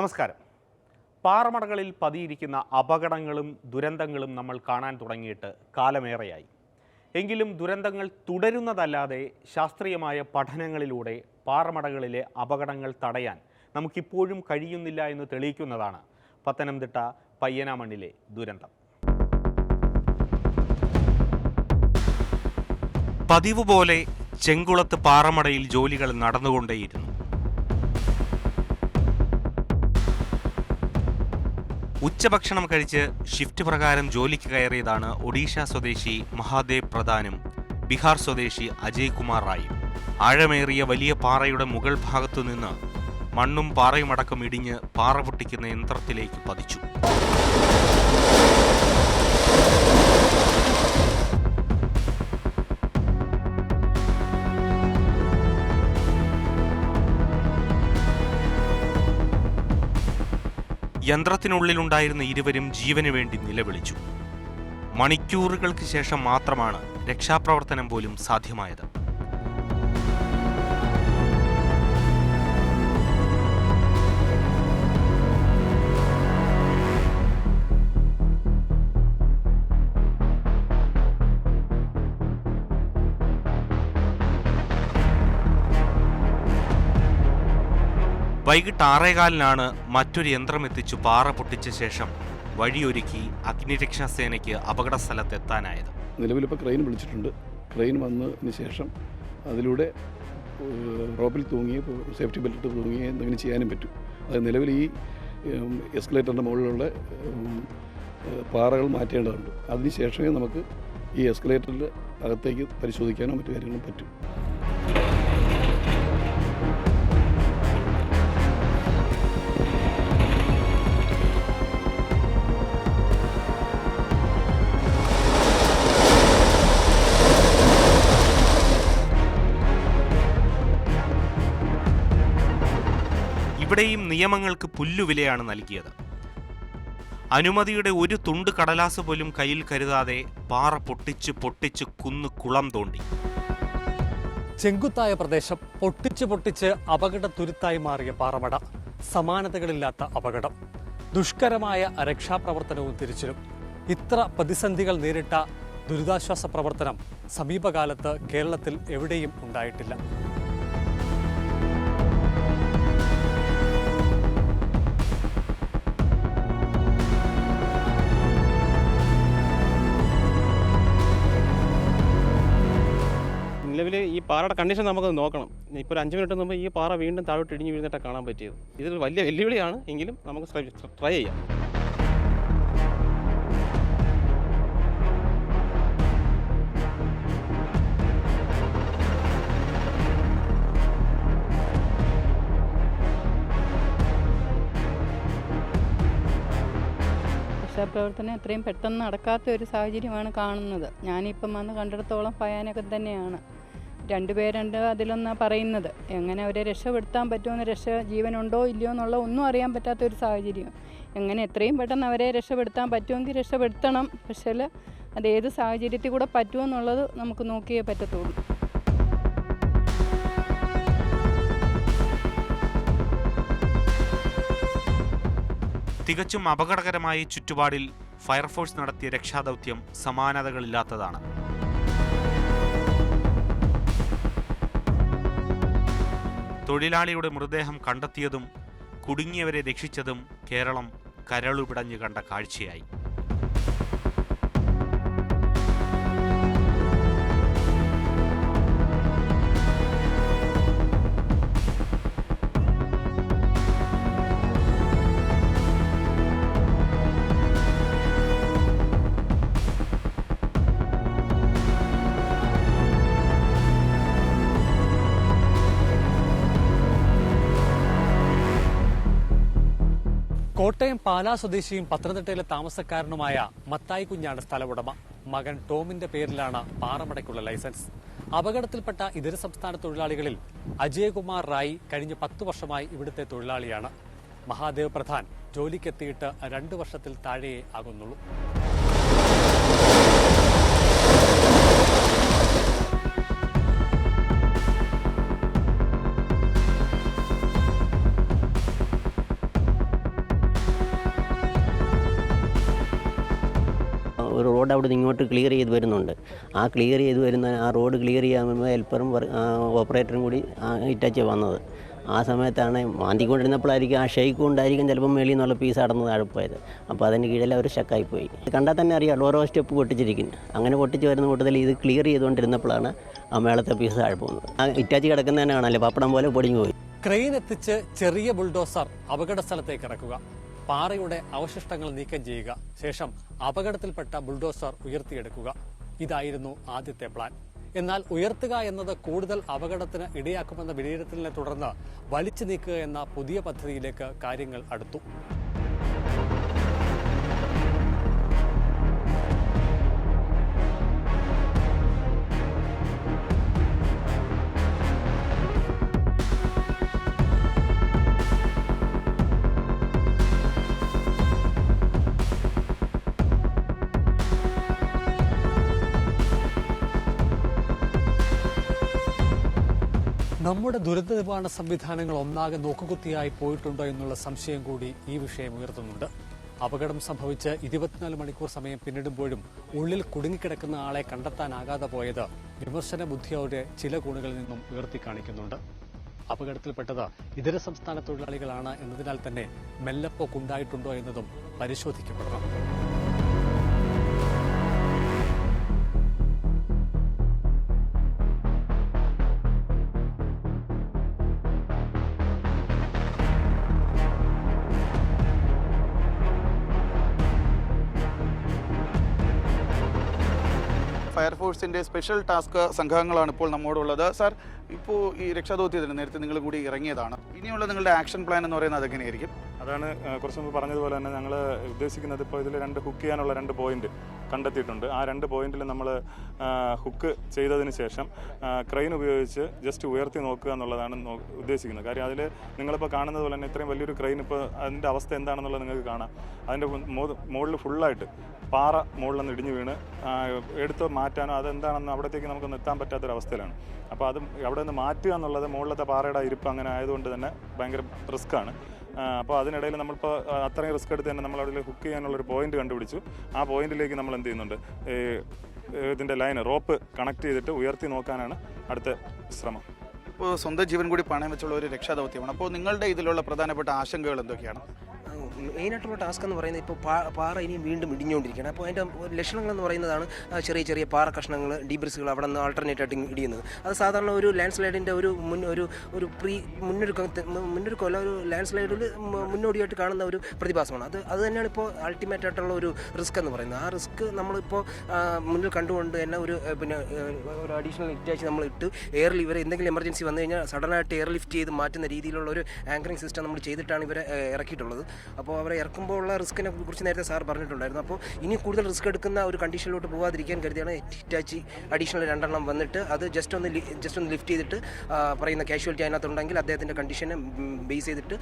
നമസ്കാരം. പാറമടകളിൽ പതിയിരിക്കുന്ന അപകടങ്ങളും ദുരന്തങ്ങളും നമ്മൾ കാണാൻ തുടങ്ങിയിട്ട് കാലമേറെയായി. എങ്കിലും ദുരന്തങ്ങൾ തുടരുന്നതല്ലാതെ ശാസ്ത്രീയമായ പഠനങ്ങളിലൂടെ പാറമടകളിലെ അപകടങ്ങൾ തടയാൻ നമുക്കിപ്പോഴും കഴിയുന്നില്ല എന്ന് തെളിയിക്കുന്നതാണ് പത്തനംതിട്ട പയ്യനാമണ്ണിലെ ദുരന്തം. പതിവ് പോലെ ചെങ്കുളത്ത് പാറമടയിൽ ജോലികൾ നടന്നുകൊണ്ടേയിരുന്നു. ഉച്ചഭക്ഷണം കഴിച്ച് ഷിഫ്റ്റ് പ്രകാരം ജോലിക്ക് കയറിയതാണ് ഒഡീഷ സ്വദേശി മഹാദേവ് പ്രധാനും ബീഹാർ സ്വദേശി അജയ് കുമാർ റായും. ആഴമേറിയ വലിയ പാറയുടെ മുകൾ ഭാഗത്തു നിന്ന് മണ്ണും പാറയുമടക്കം ഇടിഞ്ഞ് പാറ പൊട്ടിക്കുന്ന യന്ത്രത്തിലേക്ക് പതിച്ചു. യന്ത്രത്തിനുള്ളിലുണ്ടായിരുന്ന ഇരുവരും ജീവന് വേണ്ടി നിലവിളിച്ചു. മണിക്കൂറുകൾക്ക് ശേഷം മാത്രമാണ് രക്ഷാപ്രവർത്തനം പോലും സാധ്യമായത്. വൈകിട്ട് ആറേകാലിനാണ് മറ്റൊരു യന്ത്രം എത്തിച്ചു പാറ പൊട്ടിച്ച ശേഷം വഴിയൊരുക്കി അഗ്നിരക്ഷാ സേനയ്ക്ക് അപകട സ്ഥലത്തെത്താനായത് നിലവിലിപ്പോൾ ക്രെയിൻ വിളിച്ചിട്ടുണ്ട്. ക്രെയിൻ വന്നതിന് ശേഷം അതിലൂടെ റോപ്പിൽ തൂങ്ങി സേഫ്റ്റി ബെൽറ്റ് തൂങ്ങി എന്തെങ്കിലും ചെയ്യാനും പറ്റും. അത് നിലവിൽ ഈ എസ്കലേറ്ററിന്റെ മുകളിലുള്ള പാറകൾ മാറ്റേണ്ടതുണ്ട്. അതിനുശേഷമേ നമുക്ക് ഈ എസ്കലേറ്ററിൽ അകത്തേക്ക് പരിശോധിക്കാനോ മറ്റു കാര്യങ്ങളും പറ്റും. ഇവിടെയും നിയമങ്ങൾക്ക് പുല്ലുവിലയാണ് നൽകിയത്. അനുമതിയുടെ ഒരു തുണ്ട് കടലാസ് പോലും കയ്യിൽ കരുതാതെ പാറ പൊട്ടിച്ച് പൊട്ടിച്ച് കുന്ന് കുളം തോണ്ടി. ചെങ്കുത്തായ പ്രദേശം പൊട്ടിച്ച് പൊട്ടിച്ച് അപകട തുരുത്തായി മാറിയ പാറമട. സമാനതകളില്ലാത്ത അപകടം. ദുഷ്കരമായ രക്ഷാപ്രവർത്തനവും തിരിച്ചിലും. ഇത്ര പ്രതിസന്ധികൾ നേരിട്ട ദുരിതാശ്വാസ പ്രവർത്തനം സമീപകാലത്ത് കേരളത്തിൽ എവിടെയും ഉണ്ടായിട്ടില്ല. ഈ പാറയുടെ കണ്ടീഷൻ നമുക്ക് നോക്കണം. ഇപ്പോൾ ഒരു അഞ്ച് മിനിറ്റ് മുമ്പ് ഈ പാറ വീണ്ടും താഴോട്ട് ഇടിഞ്ഞ് വീഴുന്നിട്ട് കാണാൻ പറ്റിയത്. ഇതൊരു വലിയ വെല്ലുവിളിയാണ്. എങ്കിലും നമുക്ക് ട്രൈ ചെയ്യാം. രക്ഷാപ്രവർത്തനം എത്രയും പെട്ടെന്ന് നടക്കാത്ത ഒരു സാഹചര്യമാണ് കാണുന്നത്. ഞാനിപ്പം വന്ന് കണ്ടിടത്തോളം ഭയാനകം തന്നെയാണ്. രണ്ടുപേരുണ്ട് അതിലൊന്ന് പറയുന്നത്. എങ്ങനെ അവരെ രക്ഷപ്പെടുത്താൻ പറ്റുമെന്ന് രക്ഷ ജീവനുണ്ടോ ഇല്ലയോ എന്നുള്ള ഒന്നും അറിയാൻ പറ്റാത്ത ഒരു സാഹചര്യം. എങ്ങനെ എത്രയും പെട്ടെന്ന് അവരെ രക്ഷപ്പെടുത്താൻ പറ്റുമെങ്കിൽ രക്ഷപ്പെടുത്തണം. പക്ഷേ അത് ഏത് സാഹചര്യത്തിൽ കൂടെ പറ്റുമെന്നുള്ളത് നമുക്ക് നോക്കിയേ പറ്റത്തുള്ളൂ. തികച്ചും അപകടകരമായ ചുറ്റുപാടിൽ ഫയർഫോഴ്സ് നടത്തിയ രക്ഷാദൗത്യം സമാനതകളില്ലാത്തതാണ്. തൊഴിലാളിയുടെ മൃതദേഹം കണ്ടെത്തിയതും കുടുങ്ങിയവരെ രക്ഷിച്ചതും കേരളം കരളുപിടഞ്ഞു കണ്ട കാഴ്ചയായി. കോട്ടയം പാലാ സ്വദേശിയും പത്തനംതിട്ടയിലെ താമസക്കാരനുമായ മത്തായി കുഞ്ഞാണ് സ്ഥലമുടമ. മകൻ ടോമിന്റെ പേരിലാണ് പാറമടയ്ക്കുള്ള ലൈസൻസ്. അപകടത്തിൽപ്പെട്ട ഇതര സംസ്ഥാന തൊഴിലാളികളിൽ അജയകുമാർ റായി കഴിഞ്ഞ പത്തു വർഷമായി ഇവിടുത്തെ തൊഴിലാളിയാണ്. മഹാദേവ് പ്രധാൻ ജോലിക്കെത്തിയിട്ട് രണ്ടു വർഷത്തിൽ താഴെയേ ആകുന്നുള്ളൂ. റോഡ് അവിടെ ഇങ്ങോട്ട് ക്ലിയർ ചെയ്ത് വരുന്നുണ്ട്. ആ ക്ലിയർ ചെയ്ത് വരുന്ന ആ റോഡ് ക്ലിയർ ചെയ്യാൻ ഹെൽപ്പറും ഓപ്പറേറ്ററും കൂടി ഇറ്റാച്ച് വന്നത്. ആ സമയത്താണ് മാന്തിക്കൊണ്ടിരുന്നപ്പോഴായിരിക്കും ആ ഷെയ്ക്ക് കൊണ്ടായിരിക്കും ചിലപ്പോൾ മേളിൽ നിന്നുള്ള പീസ് അടന്ന് താഴെ പോയത്. അപ്പോൾ അതിന്റെ കീഴിൽ അവർ ഷക്കായി പോയി. കണ്ടാൽ തന്നെ അറിയാം ഓരോ സ്റ്റെപ്പ് പൊട്ടിച്ചിരിക്കുന്നു അങ്ങനെ പൊട്ടിച്ച് വരുന്ന കൂട്ടത്തിൽ ഇത് ക്ലിയർ ചെയ്തുകൊണ്ടിരുന്നപ്പോഴാണ് ആ മേളത്തെ പീസ് താഴെ പോകുന്നത്. ആ ഇറ്റാച്ച് കിടക്കുന്നതന്നെ കാണാമല്ലോ പപ്പടം പോലെ പൊടിഞ്ഞു പോയി. ക്രെയിൻ എത്തിച്ച് ചെറിയ ബുൾഡോസർ അപകട സ്ഥലത്തേക്ക് ഇറക്കുക. പാറയുടെ അവശിഷ്ടങ്ങൾ നീക്കം ചെയ്യുക. ശേഷം അപകടത്തിൽപ്പെട്ട ബുൾഡോസർ ഉയർത്തിയെടുക്കുക. ഇതായിരുന്നു ആദ്യത്തെ പ്ലാൻ. എന്നാൽ ഉയർത്തുക എന്നത് കൂടുതൽ അപകടത്തിന് ഇടയാക്കുമെന്ന വിലയിരുത്തലിനെ തുടർന്ന് വലിച്ചു നീക്കുക എന്ന പുതിയ പദ്ധതിയിലേക്ക് കാര്യങ്ങൾ അടുത്തു. നമ്മുടെ ദുരന്ത നിവാരണ സംവിധാനങ്ങൾ ഒന്നാകെ നോക്കുകുത്തിയായി പോയിട്ടുണ്ടോ എന്നുള്ള സംശയം കൂടി ഈ വിഷയം ഉയർത്തുന്നുണ്ട്. അപകടം സംഭവിച്ച് ഇരുപത്തിനാല് മണിക്കൂർ സമയം പിന്നിടുമ്പോഴും ഉള്ളിൽ കുടുങ്ങിക്കിടക്കുന്ന ആളെ കണ്ടെത്താനാകാതെ പോയത് വിമർശന ബുദ്ധിയോടെ ചില കോണുകളിൽ നിന്നും ഉയർത്തി കാണിക്കുന്നുണ്ട്. അപകടത്തിൽപ്പെട്ടത് ഇതര സംസ്ഥാന തൊഴിലാളികളാണ് എന്നതിനാൽ തന്നെ മെല്ലപ്പോക്കുണ്ടായിട്ടുണ്ടോ എന്നതും പരിശോധിക്കപ്പെടണം ഫയർഫോഴ്സിന്റെ സ്പെഷ്യൽ ടാസ്ക് സംഘങ്ങളാണ് ഇപ്പോൾ നമ്മോടുള്ളത്. സാർ ഇപ്പോൾ ഈ രക്ഷാദൗത്യത്തിന് നേരത്തെ നിങ്ങൾ കൂടി ഇറങ്ങിയതാണ്. ഇനിയുള്ള നിങ്ങളുടെ ആക്ഷൻ പ്ലാൻ എന്ന് പറയുന്നത് അതെങ്ങനെയായിരിക്കും? അതാണ് കുറച്ച് മുമ്പ് പറഞ്ഞതുപോലെ തന്നെ ഞങ്ങൾ ഉദ്ദേശിക്കുന്നത് ഇപ്പോൾ ഇതിൽ രണ്ട് ഹുക്ക് ചെയ്യാനുള്ള രണ്ട് പോയിന്റ് കണ്ടെത്തിയിട്ടുണ്ട്. ആ രണ്ട് പോയിന്റിൽ നമ്മൾ ഹുക്ക് ചെയ്തതിന് ശേഷം ക്രെയിൻ ഉപയോഗിച്ച് ജസ്റ്റ് ഉയർത്തി നോക്കുക എന്നുള്ളതാണ് ഉദ്ദേശിക്കുന്നത്. കാര്യം അതിൽ നിങ്ങളിപ്പോൾ കാണുന്നത് പോലെ തന്നെ ഇത്രയും വലിയൊരു ക്രെയിൻ ഇപ്പോൾ അതിന്റെ അവസ്ഥ എന്താണെന്നുള്ളത് നിങ്ങൾക്ക് കാണാം. അതിന്റെ മുകളിൽ ഫുള്ളായിട്ട് പാറ മുകളിൽ നിന്ന് ഇടിഞ്ഞു വീണ് എടുത്ത് മാറ്റാനോ അതെന്താണെന്ന് അവിടത്തേക്ക് നമുക്ക് നിർത്താൻ പറ്റാത്തൊരവസ്ഥയിലാണ്. അപ്പോൾ അത് അവിടെ നിന്ന് മാറ്റുക എന്നുള്ളത് മുകളിലത്തെ പാറയുടെ ഇരിപ്പ് അങ്ങനെ ആയതുകൊണ്ട് തന്നെ ഭയങ്കര റിസ്ക്കാണ് അപ്പോൾ അതിനിടയിൽ നമ്മളിപ്പോൾ അത്രയും റിസ്ക് എടുത്ത് തന്നെ നമ്മൾ അവിടെ ഹുക്ക് ചെയ്യാനുള്ളൊരു പോയിന്റ് കണ്ടുപിടിച്ചു. ആ പോയിന്റിലേക്ക് നമ്മൾ എന്ത് ചെയ്യുന്നുണ്ട്? ഇതിന്റെ ലൈൻ റോപ്പ് കണക്ട് ചെയ്തിട്ട് ഉയർത്തി നോക്കാനാണ് അടുത്ത ശ്രമം. ഇപ്പോൾ സ്വന്തം ജീവൻ കൂടി പണയം വെച്ചുള്ള ഒരു രക്ഷാദൗത്യമാണ്. അപ്പോൾ നിങ്ങളുടെ ഇതിലുള്ള പ്രധാനപ്പെട്ട ആശങ്കകൾ എന്തൊക്കെയാണ്? മെയിനായിട്ടുള്ള ടാസ്ക് എന്ന് പറയുന്നത് ഇപ്പോൾ പാറ ഇനിയും വീണ്ടും ഇടിഞ്ഞുകൊണ്ടിരിക്കുകയാണ്. അപ്പോൾ അതിന്റെ ലക്ഷണങ്ങൾ എന്ന് പറയുന്നതാണ് ചെറിയ ചെറിയ പാറ കഷ്ണങ്ങൾ ഡീബ്രിസുകൾ അവിടെ നിന്ന് ആൾട്ടർനേറ്റ് ആയിട്ട് ഇടിയുന്നത്. അത് സാധാരണ ഒരു ലാൻഡ് സ്ലൈഡിന്റെ ഒരു മുൻ ഒരു ഒരു പ്രീ മുന്നൊരുക്കം മുന്നൊരുക്കമല്ല ഒരു ലാൻഡ് സ്ലൈഡിൽ മുന്നോടിയായിട്ട് കാണുന്ന ഒരു പ്രതിഭാസമാണ്. അത് അത് തന്നെയാണ് ഇപ്പോൾ അൾട്ടിമേറ്റ് ആയിട്ടുള്ള ഒരു റിസ്ക് എന്ന് പറയുന്നത്. ആ റിസ്ക് നമ്മളിപ്പോൾ മുന്നിൽ കണ്ടുകൊണ്ട് തന്നെ ഒരു പിന്നെ ഒരു അഡീഷണൽ ഇറ്റാച്ച് നമ്മൾ ഇട്ട് എയർ ലിവർ എന്തെങ്കിലും എമർജൻസി വന്നു കഴിഞ്ഞാൽ സഡനായിട്ട് എയർ ലിഫ്റ്റ് ചെയ്ത് മാറ്റുന്ന രീതിയിലുള്ള ഒരു ആങ്കറിങ് സിസ്റ്റം നമ്മൾ ചെയ്തിട്ടാണ് ഇവരെ ഇറക്കിയിട്ടുള്ളത്. അപ്പോൾ അവരെ ഇറക്കുമ്പോൾ ഉള്ള റിസ്കിനെ കുറിച്ച് നേരത്തെ സാർ പറഞ്ഞിട്ടുണ്ടായിരുന്നു. അപ്പോൾ ഇനി കൂടുതൽ റിസ്ക് എടുക്കുന്ന ഒരു കണ്ടീഷനിലോട്ട് പോകാതിരിക്കാൻ കരുതിയാണ് ഹിറ്റാച്ചി അഡീഷണൽ രണ്ടെണ്ണം വന്നിട്ട് അത് ജസ്റ്റ് ഒന്ന് ജസ്റ്റ് ഒന്ന് ലിഫ്റ്റ് ചെയ്തിട്ട് പറയുന്ന കാഷ്വാലിറ്റി അതിനകത്തുണ്ടെങ്കിൽ അദ്ദേഹത്തിന്റെ കണ്ടീഷനെ ബേസ് ചെയ്തിട്ട്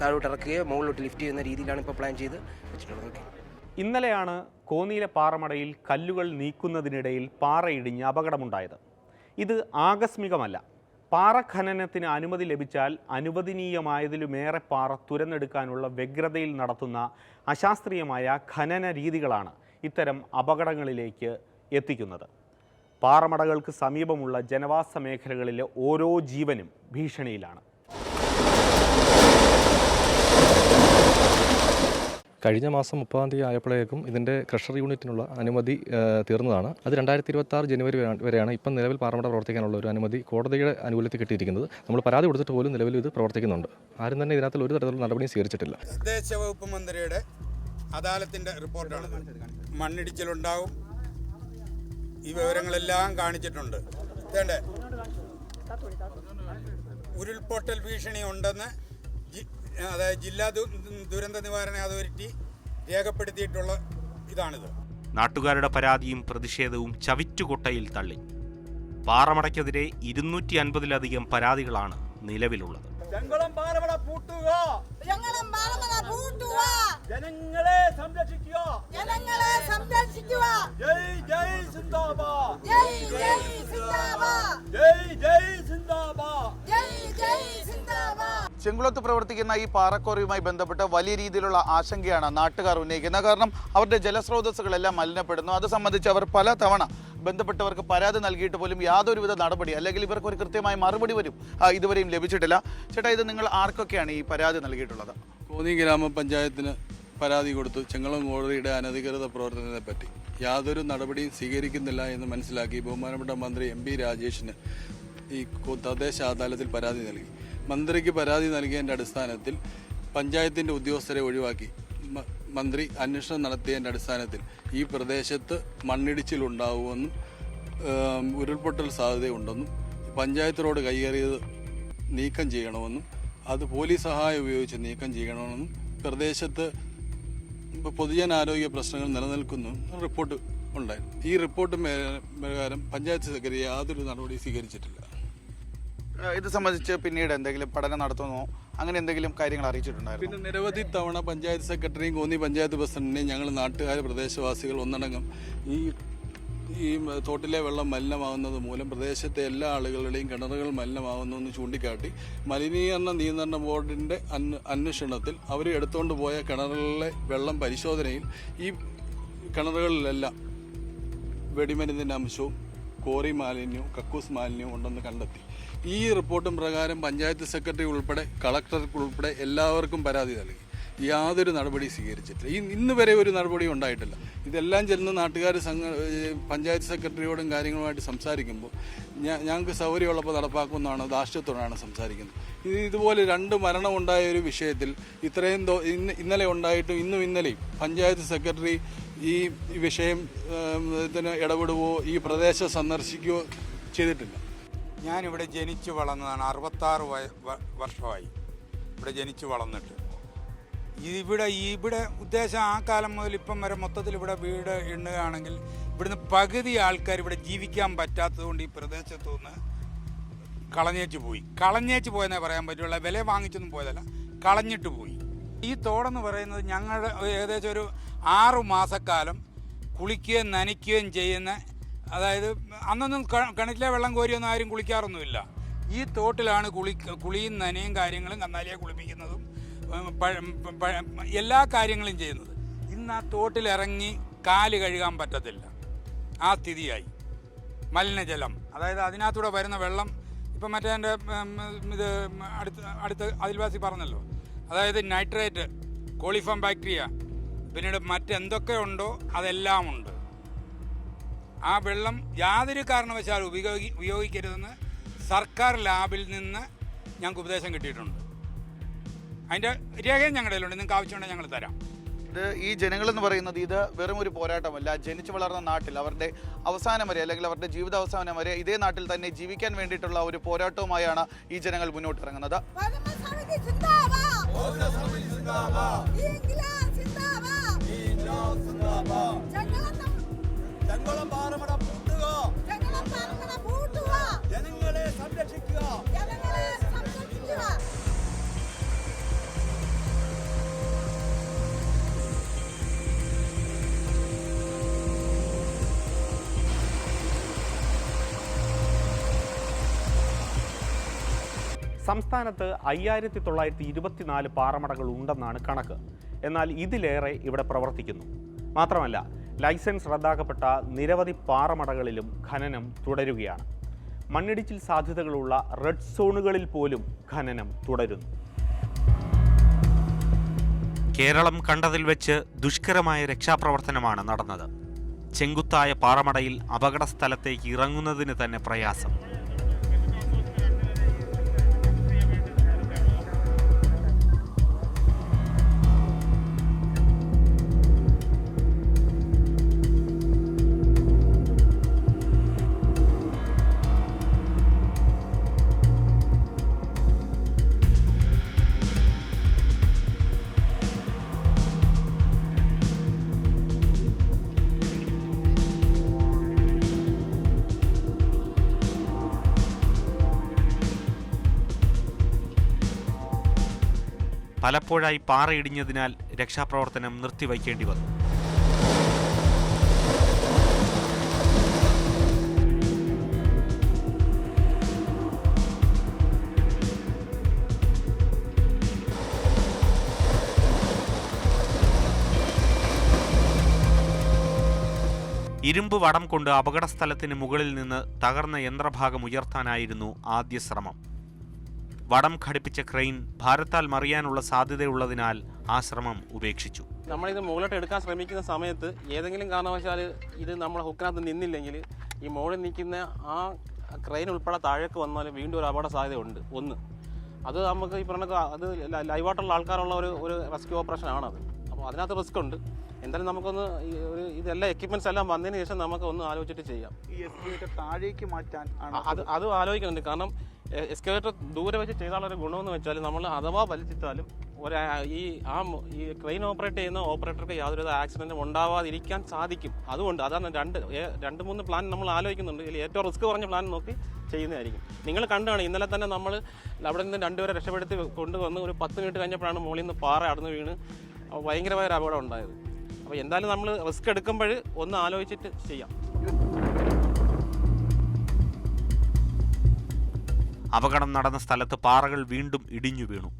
താഴോട്ട് ഇറക്കുകയോ മുകളിലോട്ട് ലിഫ്റ്റ് ചെയ്യുന്ന രീതിയിലാണ് ഇപ്പോൾ പ്ലാൻ ചെയ്ത് വെച്ചിട്ടുള്ളത്. ഇന്നലെയാണ് കോന്നിയിലെ പാറമടയിൽ കല്ലുകൾ നീക്കുന്നതിനിടയിൽ പാറയിടിഞ്ഞ് അപകടമുണ്ടായത്. ഇത് ആകസ്മികമല്ല. പാറ ഖനനത്തിന് അനുമതി ലഭിച്ചാൽ അനുവദനീയമായതിലുമേറെ പാറ തുരന്നെടുക്കാനുള്ള വ്യഗ്രതയിൽ നടത്തുന്ന അശാസ്ത്രീയമായ ഖനന രീതികളാണ് ഇത്തരം അപകടങ്ങളിലേക്ക് എത്തിക്കുന്നത്. പാറമടകൾക്ക് സമീപമുള്ള ജനവാസ മേഖലകളിലെ ഓരോ ജീവനും ഭീഷണിയിലാണ്. കഴിഞ്ഞ മാസം മുപ്പതാം തീയതി ആയപ്പോഴേക്കും ഇതിന്റെ ക്രഷർ യൂണിറ്റിനുള്ള അനുമതി തീർന്നതാണ്. അത് രണ്ടായിരത്തി ഇരുപത്തി ആറ് ജനുവരി വരെയാണ് ഇപ്പം നിലവിൽ പാറമട പ്രവർത്തിക്കാനുള്ള ഒരു അനുമതി കോടതിയുടെ അനുകൂലത്തിൽ കിട്ടിയിരിക്കുന്നത്. നമ്മൾ പരാതി കൊടുത്തിട്ട് പോലും നിലവിൽ ഇത് പ്രവർത്തിക്കുന്നുണ്ട്. ആരും തന്നെ ഇതിനകത്ത് ഒരു തരത്തിലുള്ള നടപടിയും സ്വീകരിച്ചിട്ടില്ല. തദ്ദേശ വകുപ്പ് മന്ത്രിയുടെ അദാലത്തിന്റെ റിപ്പോർട്ടാണ് മണ്ണിടിച്ചിലുണ്ടാവും. ഈ വിവരങ്ങളെല്ലാം കാണിച്ചിട്ടുണ്ട്. വേണ്ടേ ഉരുൾപൊട്ടൽ ഭീഷണി ഉണ്ടെന്ന് അതായത് ജില്ലാ ദുരന്ത നിവാരണ അതോറിറ്റി രേഖപ്പെടുത്തിയിട്ടുള്ള ഇതാണിത്. നാട്ടുകാരുടെ പരാതിയും പ്രതിഷേധവും ചവിറ്റുകൊട്ടയിൽ തള്ളി. പാറമടയ്ക്കെതിരെ ഇരുന്നൂറ്റി അൻപതിലധികം പരാതികളാണ് നിലവിലുള്ളത്. ജനങ്ങളെ സംരക്ഷിക്കുക. ജനങ്ങളെ സംരക്ഷിക്കുക. ജയ് ജയ് സിന്ദാബാദ്. ജയ് ജയ് സിന്ദാബാദ്. ചെങ്കുളത്ത് പ്രവർത്തിക്കുന്ന ഈ പാറക്കോറിയുമായി ബന്ധപ്പെട്ട് വലിയ രീതിയിലുള്ള ആശങ്കയാണ് നാട്ടുകാർ ഉന്നയിക്കുന്നത്. കാരണം അവരുടെ ജലസ്രോതസ്സുകളെല്ലാം മലിനപ്പെടുന്നു. അത് സംബന്ധിച്ച് അവർ പല തവണ ബന്ധപ്പെട്ടവർക്ക് പരാതി നൽകിയിട്ട് പോലും യാതൊരുവിധ നടപടി അല്ലെങ്കിൽ ഇവർക്ക് ഒരു കൃത്യമായ മറുപടി വരും ഇതുവരെയും ലഭിച്ചിട്ടില്ല. ചേട്ടാ ഇത് നിങ്ങൾ ആർക്കൊക്കെയാണ് ഈ പരാതി നൽകിയിട്ടുള്ളത്? കോന്നി ഗ്രാമപഞ്ചായത്തിന് പരാതി കൊടുത്തു. ചെങ്ങളം കോടതിയുടെ അനധികൃത പ്രവർത്തനത്തെ പറ്റി. യാതൊരു നടപടിയും സ്വീകരിക്കുന്നില്ല എന്ന് മനസ്സിലാക്കി ബഹുമാനപ്പെട്ട മന്ത്രി എം പി രാജേഷിന് ഈ തദ്ദേശ അദാലത്തിൽ പരാതി നൽകി. മന്ത്രിക്ക് പരാതി നൽകിയതിന്റെ അടിസ്ഥാനത്തിൽ പഞ്ചായത്തിന്റെ ഉദ്യോഗസ്ഥരെ ഒഴിവാക്കി. മന്ത്രി അന്വേഷണം നടത്തിയതിന്റെ അടിസ്ഥാനത്തിൽ ഈ പ്രദേശത്ത് മണ്ണിടിച്ചിലുണ്ടാവുമെന്നും ഉരുൾപൊട്ടൽ സാധ്യതയുണ്ടെന്നും പഞ്ചായത്ത് റോഡ് കൈയേറിയത് നീക്കം ചെയ്യണമെന്നും അത് പോലീസ് സഹായം ഉപയോഗിച്ച് നീക്കം ചെയ്യണമെന്നും പ്രദേശത്ത് പൊതുജനാരോഗ്യ പ്രശ്നങ്ങൾ നിലനിൽക്കുന്നു റിപ്പോർട്ട് ഉണ്ടായിരുന്നു. ഈ റിപ്പോർട്ട് പ്രകാരം പഞ്ചായത്ത് സെക്രട്ടറി യാതൊരു നടപടി സ്വീകരിച്ചിട്ടില്ല. ഇത് സംബന്ധിച്ച് പിന്നീട് എന്തെങ്കിലും പഠനം നടത്തുന്നോ? അങ്ങനെ എന്തെങ്കിലും കാര്യങ്ങൾ അറിയിച്ചിട്ടുണ്ടായിരുന്നു? പിന്നെ നിരവധി തവണ പഞ്ചായത്ത് സെക്രട്ടറിയും കോന്നി പഞ്ചായത്ത് പ്രസിഡന്റിനെയും ഞങ്ങൾ നാട്ടുകാർ പ്രദേശവാസികൾ ഒന്നടങ്കം ഈ ഈ തോട്ടിലെ വെള്ളം മലിനമാകുന്നത് മൂലം പ്രദേശത്തെ എല്ലാ ആളുകളുടെയും കിണറുകൾ മലിനമാകുന്നു എന്ന് ചൂണ്ടിക്കാട്ടി മലിനീകരണ നിയന്ത്രണ ബോർഡിന്റെ അന് അന്വേഷണത്തിൽ അവർ എടുത്തുകൊണ്ട് പോയ കിണറുകളിലെ വെള്ളം പരിശോധനയിൽ ഈ കിണറുകളിലെല്ലാം വെടിമരുന്നിന്റെ അംശവും കോറി മാലിന്യവും കക്കൂസ് മാലിന്യവും ഉണ്ടെന്ന് കണ്ടെത്തി. ഈ റിപ്പോർട്ടും പ്രകാരം പഞ്ചായത്ത് സെക്രട്ടറി ഉൾപ്പെടെ കളക്ടർക്ക് ഉൾപ്പെടെ എല്ലാവർക്കും പരാതി നൽകി. യാതൊരു നടപടി സ്വീകരിച്ചിട്ടില്ല. ഈ ഇന്ന് വരെ ഒരു നടപടി ഉണ്ടായിട്ടില്ല. ഇതെല്ലാം ചെന്ന് നാട്ടുകാർ സംഘ പഞ്ചായത്ത് സെക്രട്ടറിയോടും കാര്യങ്ങളുമായിട്ട് സംസാരിക്കുമ്പോൾ ഞങ്ങൾക്ക് സൗകര്യമുള്ളപ്പോൾ നടപ്പാക്കുമെന്നാണ് ധാർഷ്ട്യത്തോടാണ് സംസാരിക്കുന്നത്. ഇത് ഇതുപോലെ രണ്ട് മരണമുണ്ടായ ഒരു വിഷയത്തിൽ ഇത്രയും ഇന്ന് ഇന്നലെ ഉണ്ടായിട്ടും ഇന്നും ഇന്നലെയും പഞ്ചായത്ത് സെക്രട്ടറി ഈ വിഷയം ഇതിന് ഇടപെടുവോ ഈ പ്രദേശം സന്ദർശിക്കുകയോ ചെയ്തിട്ടില്ല. ഞാനിവിടെ ജനിച്ചു വളർന്നതാണ് അറുപത്താറ് വർഷമായി. ഇവിടെ ജനിച്ചു വളർന്നിട്ട്. ഇവിടെ ഇവിടെ ഉദ്ദേശം ആ കാലം മുതൽ ഇപ്പം വരെ മൊത്തത്തിൽ ഇവിടെ വീട് എണ്ണുകയാണെങ്കിൽ ഇവിടുന്ന് പകുതി ആൾക്കാർ ഇവിടെ ജീവിക്കാൻ പറ്റാത്തതുകൊണ്ട് ഈ പ്രദേശത്തു നിന്ന് കളഞ്ഞേച്ച് പോയി. കളഞ്ഞേച്ച് പോയെന്നേ പറയാൻ പറ്റുള്ളൂ. വില വാങ്ങിച്ചൊന്നും പോയതല്ല. കളഞ്ഞിട്ട് പോയി. ഈ തോടെന്ന് പറയുന്നത് ഞങ്ങളുടെ ഏകദേശം ഒരു ആറു മാസക്കാലം കുളിക്കുകയും നനയ്ക്കുകയും ചെയ്യുന്ന അതായത് അന്നൊന്നും കിണറ്റിലെ വെള്ളം കോരിയൊന്നും ആരും കുളിക്കാറൊന്നുമില്ല. ഈ തോട്ടിലാണ് കുളി കുളിയും നനയും കാര്യങ്ങളും കന്നാലിയെ കുളിപ്പിക്കുന്നതും എല്ലാ കാര്യങ്ങളും ചെയ്യുന്നത്. ഇന്ന് ആ തോട്ടിലിറങ്ങി കാൽ കഴുകാൻ പറ്റത്തില്ല. ആ സ്ഥിതിയായി. മലിനജലം. അതായത് അതിനകത്തൂടെ വരുന്ന വെള്ളം ഇപ്പം മറ്റേ എന്റെ ഇത് അടുത്ത് അടുത്ത് അയൽവാസി പറഞ്ഞല്ലോ. അതായത് നൈട്രേറ്റ് കോളിഫോം ബാക്ടീരിയ പിന്നീട് മറ്റെന്തൊക്കെ ഉണ്ടോ അതെല്ലാം ഉണ്ട്. ആ വെള്ളം യാതൊരു കാരണവശാലും ഉപയോഗി ഉപയോഗിക്കരുതെന്ന് സർക്കാർ ലാബിൽ നിന്ന് ഞങ്ങൾക്ക് ഉപദേശം കിട്ടിയിട്ടുണ്ട്. അതിന്റെ രേഖയും ഞങ്ങളുടെ കയ്യിലുണ്ട്. നിങ്ങൾക്ക് ആവശ്യമുണ്ടെങ്കിൽ ഞങ്ങൾ തരാം. ഇത് ഈ ജനങ്ങൾ എന്ന് പറയുന്നത് ഇത് വെറും ഒരു പോരാട്ടമല്ല. ജനിച്ചു വളർന്ന നാട്ടിൽ അവരുടെ അവസാനം വരെ അല്ലെങ്കിൽ അവരുടെ ജീവിത അവസാനം വരെ ഇതേ നാട്ടിൽ തന്നെ ജീവിക്കാൻ വേണ്ടിയിട്ടുള്ള ഒരു പോരാട്ടവുമായാണ് ഈ ജനങ്ങൾ മുന്നോട്ട് ഇറങ്ങുന്നത് പാറമട പൂട്ടുക. പാറമട പൂട്ടുക. ജനങ്ങളെ സംരക്ഷിക്കുക. ജനങ്ങളെ സംരക്ഷിക്കുക. സംസ്ഥാനത്ത് അയ്യായിരത്തി തൊള്ളായിരത്തി ഇരുപത്തിനാല് പാറമടകൾ ഉണ്ടെന്നാണ് കണക്ക്. എന്നാൽ ഇതിലേറെ ഇവിടെ പ്രവർത്തിക്കുന്നു. മാത്രമല്ല ലൈസൻസ് റദ്ദാക്കപ്പെട്ട നിരവധി പാറമടകളിലും ഖനനം തുടരുകയാണ്. മണ്ണിടിച്ചിൽ സാധ്യതകളുള്ള റെഡ് സോണുകളിൽ പോലും ഖനനം തുടരുന്നു. കേരളം കണ്ടതിൽ വെച്ച് ദുഷ്കരമായ രക്ഷാപ്രവർത്തനമാണ് നടന്നത്. ചെങ്കുത്തായ പാറമടയിൽ അപകട സ്ഥലത്തേക്ക് ഇറങ്ങുന്നതിന് തന്നെ പ്രയാസം. പലപ്പോഴായി പാറയിടിഞ്ഞതിനാൽ രക്ഷാപ്രവർത്തനം നിർത്തിവയ്ക്കേണ്ടി വന്നു. ഇരുമ്പ് വടം കൊണ്ട് അപകടസ്ഥലത്തിന് മുകളിൽ നിന്ന് തകർന്ന യന്ത്രഭാഗം ഉയർത്താനായിരുന്നു ആദ്യ ശ്രമം. വടം ഘടിപ്പിച്ച ക്രെയിൻ ഭാരത്താൽ മറിയാനുള്ള സാധ്യതയുള്ളതിനാൽ ആ ശ്രമം ഉപേക്ഷിച്ചു. നമ്മളിത് മുകളിലോട്ട് എടുക്കാൻ ശ്രമിക്കുന്ന സമയത്ത് ഏതെങ്കിലും കാരണവശാൽ ഇത് നമ്മളെ ഹുക്കിനകത്ത് നിന്നില്ലെങ്കിൽ ഈ മുകളിൽ നിൽക്കുന്ന ആ ക്രെയിൻ ഉൾപ്പെടെ താഴേക്ക് വന്നാൽ വീണ്ടും ഒരു അപകട സാധ്യത ഉണ്ട് ഒന്ന്. അത് നമുക്ക് ഈ പറഞ്ഞ അത് ലൈവായിട്ടുള്ള ആൾക്കാരുള്ള ഒരു ഒരു റെസ്ക്യൂ ഓപ്പറേഷൻ ആണത് അപ്പോൾ അതിനകത്ത് റിസ്ക് ഉണ്ട്. എന്തായാലും നമുക്കൊന്ന് ഈ ഒരു ഇതെല്ലാം എക്യുപ്മെന്റ്സ് എല്ലാം വന്നതിന് ശേഷം നമുക്ക് ഒന്ന് ആലോചിച്ചിട്ട് ചെയ്യാം. ഈ താഴേക്ക് മാറ്റാൻ ആണ്? അത് അത് ആലോചിക്കുന്നുണ്ട്. കാരണം എക്സ്കവേറ്റർ ദൂരെ വെച്ച് ചെയ്താലൊരു ഗുണമെന്ന് വെച്ചാൽ നമ്മൾ അഥവാ വലിച്ചിട്ടാലും ഒരു ഈ ആ ഈ ക്രെയിൻ ഓപ്പറേറ്റ് ചെയ്യുന്ന ഓപ്പറേറ്റർക്ക് യാതൊരു ആക്സിഡന്റും ഉണ്ടാവാതിരിക്കാൻ സാധിക്കും. അതുകൊണ്ട് അതാണ് രണ്ട് രണ്ട് മൂന്ന് പ്ലാൻ നമ്മൾ ആലോചിക്കുന്നുണ്ട്. ഇതിൽ ഏറ്റവും റിസ്ക് കുറഞ്ഞ പ്ലാൻ നോക്കി ചെയ്യുന്നതായിരിക്കും. നിങ്ങൾ കണ്ടാണ് ഇന്നലെ തന്നെ നമ്മൾ അവിടെ നിന്ന് രണ്ടുപേരെ രക്ഷപ്പെടുത്തി കൊണ്ടുവന്ന് ഒരു പത്ത് മിനിറ്റ് കഴിഞ്ഞപ്പോഴാണ് മുകളിൽ നിന്ന് പാറ അടന്ന് വീണ്. ഭയങ്കരമായ ഒരു അപകടം ഉണ്ടായത്. അപ്പോൾ എന്തായാലും നമ്മൾ റിസ്ക് എടുക്കുമ്പോൾ ഒന്ന് ആലോചിച്ചിട്ട് ചെയ്യാം. അപകടം നടന്ന സ്ഥലത്ത് പാറകൾ വീണ്ടും ഇടിഞ്ഞു വീണു.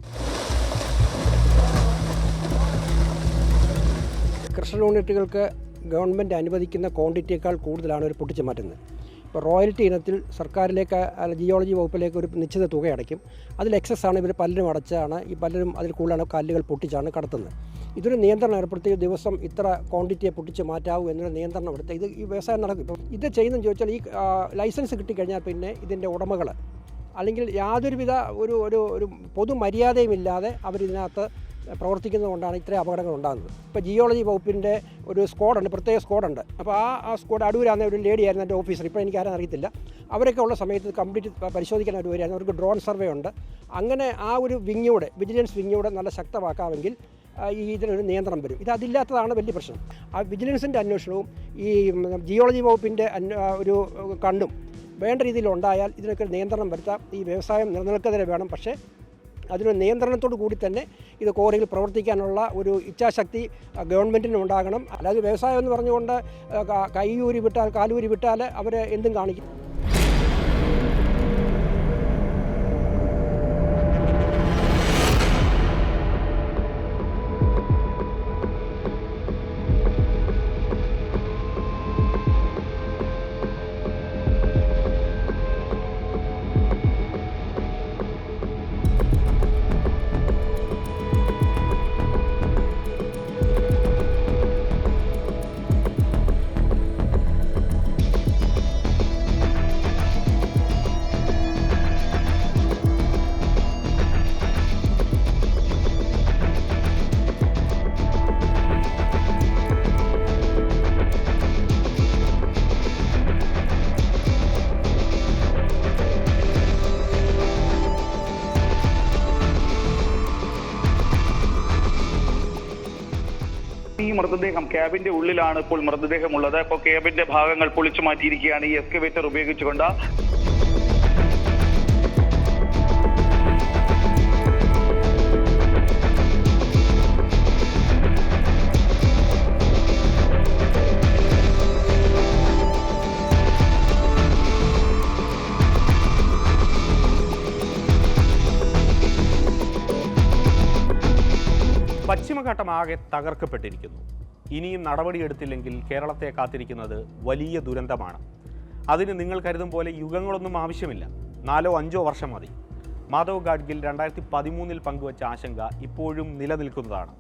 കൃഷി യൂണിറ്റുകൾക്ക് ഗവൺമെന്റ് അനുവദിക്കുന്ന ക്വാണ്ടിറ്റിയേക്കാൾ കൂടുതലാണ് ഒരു പൊട്ടിച്ചു മാറ്റുന്നത്. റോയൽറ്റി ഇനത്തിൽ സർക്കാരിലേക്ക് അല്ല ജിയോളജി വകുപ്പിലേക്ക് ഒരു നിശ്ചിത തുക അടയ്ക്കും. അതിൽ എക്സസ് ആണ് ഇവർ പലരും അടച്ചാണ് ഈ പലരും അതിൽ കൂടുതലാണ് കല്ലുകൾ പൊട്ടിച്ചാണ് കടത്തുന്നത്. ഇതൊരു നിയന്ത്രണം ഏർപ്പെടുത്തി ദിവസം ഇത്ര ക്വാണ്ടിറ്റിയെ പൊട്ടിച്ച് മാറ്റാവൂ എന്നൊരു നിയന്ത്രണം എടുത്ത് ഇത് ഈ വ്യവസായം നടക്കും. ഇപ്പം ഇത് ചെയ്യുന്നതെന്ന് ചോദിച്ചാൽ ഈ ലൈസൻസ് കിട്ടിക്കഴിഞ്ഞാൽ പിന്നെ ഇതിന്റെ ഉടമകൾ അല്ലെങ്കിൽ യാതൊരുവിധ ഒരു ഒരു ഒരു പൊതുമര്യാദയും ഇല്ലാതെ അവരിതിനകത്ത് പ്രവർത്തിക്കുന്നതുകൊണ്ടാണ് ഇത്രയും അപകടങ്ങൾ ഉണ്ടാകുന്നത്. ഇപ്പോൾ ജിയോളജി വകുപ്പിന്റെ ഒരു സ്ക്വാഡുണ്ട് പ്രത്യേക സ്ക്വാഡുണ്ട്. അപ്പോൾ ആ ആ സ്ക്വാഡ് അടൂരാന്ന ഒരു ലേഡി ആയിരുന്നു എന്റെ ഓഫീസർ. ഇപ്പോൾ എനിക്ക് ആരും അറിയത്തില്ല. അവരൊക്കെ ഉള്ള സമയത്ത് കംപ്ലീറ്റ് പരിശോധിക്കാൻ അവർ വരികയായിരുന്നു. അവർക്ക് ഡ്രോൺ സർവേ ഉണ്ട്. അങ്ങനെ ആ ഒരു വിങ്ങിയുടെ വിജിലൻസ് വിങ്ങിയുടെ നല്ല ശക്തമാക്കാമെങ്കിൽ ഈ ഇതിനൊരു നിയന്ത്രണം വരും. ഇത് അതില്ലാത്തതാണ് വലിയ പ്രശ്നം. ആ വിജിലൻസിന്റെ അന്വേഷണവും ഈ ജിയോളജി വകുപ്പിന്റെ ഒരു കണ്ണും വേണ്ട രീതിയിൽ ഉണ്ടായാൽ ഇതിനൊക്കെ നിയന്ത്രണം വരുത്താം. ഈ വ്യവസായം നിലനിൽക്കുന്നതിന് വേണം. പക്ഷേ അതിനൊരു നിയന്ത്രണത്തോടു കൂടി തന്നെ ഇത് കോറിയിൽ പ്രവർത്തിക്കാനുള്ള ഒരു ഇച്ഛാശക്തി ഗവൺമെന്റിന് ഉണ്ടാകണം. അല്ലാതെ വ്യവസായം എന്ന് പറഞ്ഞുകൊണ്ട് കൈയൂരി വിട്ടാൽ കാലൂരി വിട്ടാൽ അവർ എന്തും കാണിക്കും. മൃതദേഹം ക്യാബിന്റെ ഉള്ളിലാണ് ഇപ്പോൾ മൃതദേഹം ഉള്ളത് ഇപ്പോൾ ക്യാബിന്റെ ഭാഗങ്ങൾ പൊളിച്ചു മാറ്റിയിരിക്കുകയാണ് ഈ എക്സ്കവേറ്റർ ഉപയോഗിച്ചുകൊണ്ട്. പശ്ചിമഘട്ടം ആകെ തകർക്കപ്പെട്ടിരിക്കുന്നു. ഇനിയും നടപടിയെടുത്തില്ലെങ്കിൽ കേരളത്തെ കാത്തിരിക്കുന്നത് വലിയ ദുരന്തമാണ്. അതിന് നിങ്ങൾ കരുതും പോലെ യുഗങ്ങളൊന്നും ആവശ്യമില്ല. നാലോ അഞ്ചോ വർഷം മതി. മാധവ് ഗാഡ്ഗിൽ രണ്ടായിരത്തി പതിമൂന്നിൽ പങ്കുവച്ച ആശങ്ക ഇപ്പോഴും നിലനിൽക്കുന്നതാണ്.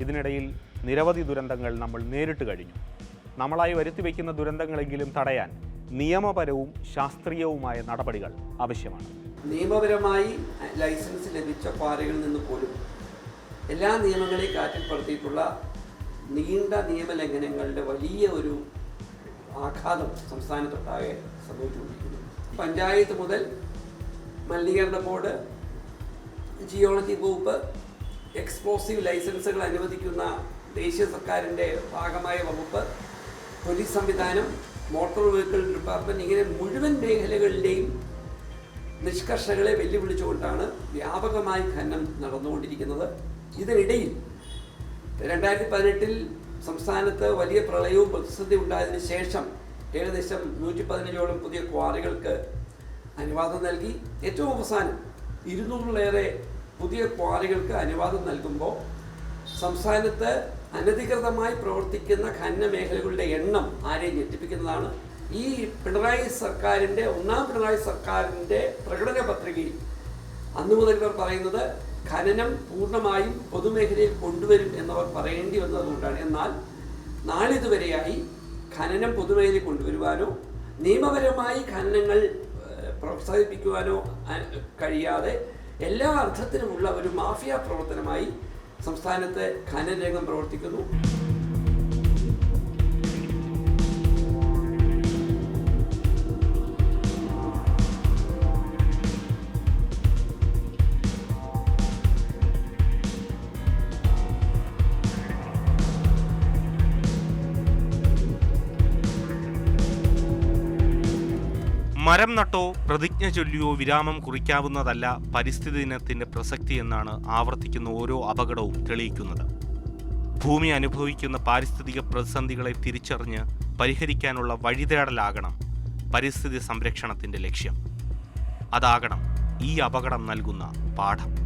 ഇതിനിടയിൽ നിരവധി ദുരന്തങ്ങൾ നമ്മൾ നേരിട്ട് കഴിഞ്ഞു. നമ്മളായി വരുത്തി വയ്ക്കുന്ന ദുരന്തങ്ങളെങ്കിലും തടയാൻ നിയമപരവും ശാസ്ത്രീയവുമായ നടപടികൾ ആവശ്യമാണ്. നിയമപരമായി ലൈസൻസ് ലഭിച്ച ക്വാറികളിൽ നിന്ന് പോലും എല്ലാ നിയമങ്ങളെയും കാറ്റിൽ പറത്തിയിട്ടുള്ള നീണ്ട നിയമലംഘനങ്ങളുടെ വലിയ ഒരു ആഘാതം സംസ്ഥാനത്തൊട്ടാകെ സംഭവിച്ചുകൊണ്ടിരിക്കുന്നു. പഞ്ചായത്ത് മുതൽ മലിനീകരണ ബോർഡ് ജിയോളജി വകുപ്പ് എക്സ്പ്ലോസീവ് ലൈസൻസുകൾ അനുവദിക്കുന്ന ദേശീയ സർക്കാരിന്റെ ഭാഗമായ വകുപ്പ് പോലീസ് സംവിധാനം മോട്ടോർ വെഹിക്കിൾ ഡിപ്പാർട്ട്മെന്റ് ഇങ്ങനെ മുഴുവൻ മേഖലകളിലെയും നിഷ്കർഷകളെ വെല്ലുവിളിച്ചുകൊണ്ടാണ് വ്യാപകമായി ഖനനം നടന്നുകൊണ്ടിരിക്കുന്നത്. ഇതിനിടയിൽ രണ്ടായിരത്തി പതിനെട്ടിൽ സംസ്ഥാനത്ത് വലിയ പ്രളയവും പ്രതിസന്ധി ഉണ്ടായതിനു ശേഷം ഏകദേശം നൂറ്റി പതിനഞ്ചോളം പുതിയ ക്വാറികൾക്ക് അനുവാദം നൽകി. ഏറ്റവും അവസാനം ഇരുന്നൂറിലേറെ പുതിയ ക്വാറികൾക്ക് അനുവാദം നൽകുമ്പോൾ സംസ്ഥാനത്ത് അനധികൃതമായി പ്രവർത്തിക്കുന്ന ഖനന മേഖലകളുടെ എണ്ണം ആരെയും ഞെട്ടിപ്പിക്കുന്നതാണ്. ഈ പിണറായി സർക്കാരിന്റെ ഒന്നാം പിണറായി സർക്കാരിന്റെ പ്രകടന പത്രികയിൽ അന്നു മുതൽ ഇവർ പറയുന്നത് ഖനനം പൂർണമായും പൊതുമേഖലയിൽ കൊണ്ടുവരും എന്നവർ പറയേണ്ടി വന്നതുകൊണ്ടാണ്. എന്നാൽ നാളിതുവരെയായി ഖനനം പൊതുമേഖലയിൽ കൊണ്ടുവരുവാനോ നിയമപരമായി ഖനനങ്ങൾ പ്രോത്സാഹിപ്പിക്കുവാനോ കഴിയാതെ എല്ലാ അർത്ഥത്തിലുമുള്ള ഒരു മാഫിയ പ്രവർത്തനമായി സംസ്ഥാനത്ത് ഖനരംഗം പ്രവർത്തിക്കുന്നു. മരം നട്ടോ പ്രതിജ്ഞ ചൊല്ലിയോ വിരാമം കുറിക്കാവുന്നതല്ല പരിസ്ഥിതി ദിനത്തിന്റെ പ്രസക്തി എന്നാണ് ആവർത്തിക്കുന്ന ഓരോ അപകടവും തെളിയിക്കുന്നത്. ഭൂമി അനുഭവിക്കുന്ന പാരിസ്ഥിതിക പ്രതിസന്ധികളെ തിരിച്ചറിഞ്ഞ് പരിഹരിക്കാനുള്ള വഴിതേടലാകണം പരിസ്ഥിതി സംരക്ഷണത്തിന്റെ ലക്ഷ്യം. അതാകണം ഈ അപകടം നൽകുന്ന പാഠം.